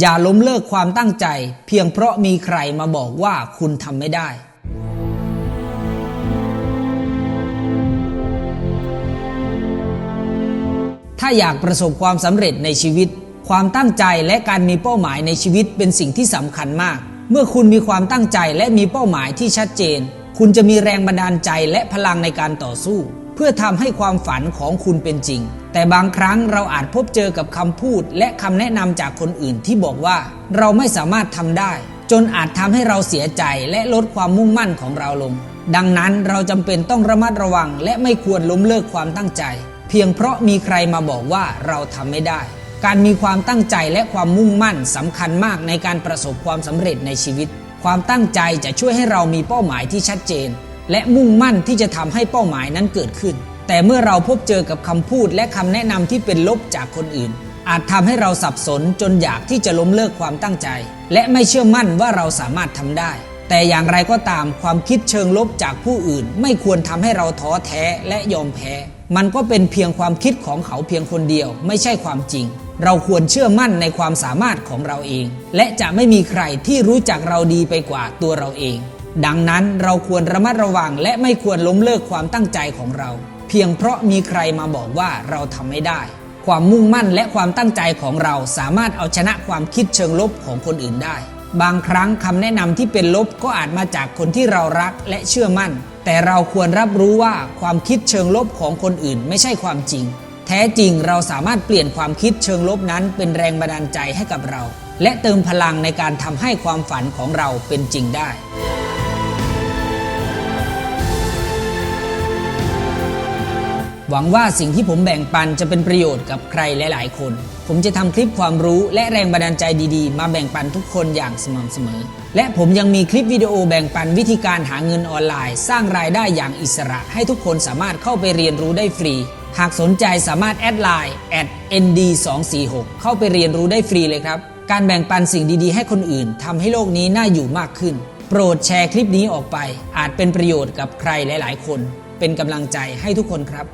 อย่าล้มเลิกความตั้งใจ เพียงเพราะมีใครมาบอกว่าคุณทำไม่ได้ ถ้าอยากประสบความสำเร็จในชีวิต ความตั้งใจและการมีเป้าหมายในชีวิตเป็นสิ่งที่สำคัญมาก เมื่อคุณมีความตั้งใจและมีเป้าหมายที่ชัดเจน คุณจะมีแรงบันดาลใจและพลังในการต่อสู้ เพื่อทำให้ความฝันของคุณเป็นจริง แต่บางครั้งเราอาจพบเจอกับคำพูด และคำแนะนำจากคนอื่นที่บอกว่าเราไม่สามารถทำได้ จนอาจทำให้เราเสียใจและลดความมุ่งมั่นของเราลง ดังนั้นเราจำเป็นต้องระมัดระวัง และไม่ควรล้มเลิกความตั้งใจ เพียงเพราะมีใครมาบอกว่าเราทำไม่ได้ การมีความตั้งใจและความมุ่งมั่นสำคัญมากในการประสบความสำเร็จในชีวิต ความตั้งใจจะช่วยให้เรามีเป้าหมายที่ชัดเจน และมุ่งมั่นที่จะทำให้เป้าหมายนั้นเกิดขึ้น แต่เมื่อเราพบเจอกับคำพูดและคำแนะนำที่เป็นลบจากคนอื่น อาจทำให้เราสับสนจนอยากที่จะล้มเลิกความตั้งใจ และไม่เชื่อมั่นว่าเราสามารถทำได้ แต่อย่างไรก็ตามความคิดเชิงลบจากผู้อื่น ไม่ควรทำให้เราท้อแท้และยอมแพ้ มันก็เป็นเพียงความคิดของเขาเพียงคนเดียว ไม่ใช่ความจริงเราควรเชื่อมั่นในความสามารถของเราเอง และจะไม่มีใครที่รู้จักเราดีไปกว่าตัวเราเอง ดังนั้นเราควรระมัดระวังและไม่ควรล้มเลิกความตั้งใจของเรา เพียงเพราะมีใครมาบอกว่าเราทำไม่ได้ ความมุ่งมั่นและความตั้งใจของเราสามารถเอาชนะความคิดเชิงลบของคนอื่นได้ บางครั้งคำแนะนำที่เป็นลบก็อาจมาจากคนที่เรารักและเชื่อมั่น แต่เราควรรับรู้ว่าความคิดเชิงลบของคนอื่นไม่ใช่ความจริง แท้จริงเราสามารถเปลี่ยนความคิดเชิงลบนั้นเป็นแรงบันดาลใจให้กับเรา และเติมพลังในการทำให้ความฝันของเราเป็นจริงได้ หวังว่าสิ่งที่ผมแบ่งปันจะเป็นประโยชน์กับใครหลาย ๆ คน ผมจะทำคลิปความรู้และแรงบันดาลใจดี ๆ มาแบ่งปันทุกคนอย่างสม่ำเสมอ และผมยังมีคลิปวิดีโอแบ่งปันวิธีการหาเงินออนไลน์ สร้างรายได้อย่างอิสระ ให้ทุกคนสามารถเข้าไปเรียนรู้ได้ฟรี หากสนใจสามารถแอดไลน์ @nd246 เข้าไปเรียนรู้ได้ฟรีเลยครับ การแบ่งปันสิ่งดีๆ ให้คนอื่นทำให้โลกนี้น่าอยู่มากขึ้น โปรดแชร์คลิปนี้ออกไป อาจเป็นประโยชน์กับใครหลาย ๆ คน เป็นกำลังใจให้ทุกคนครับ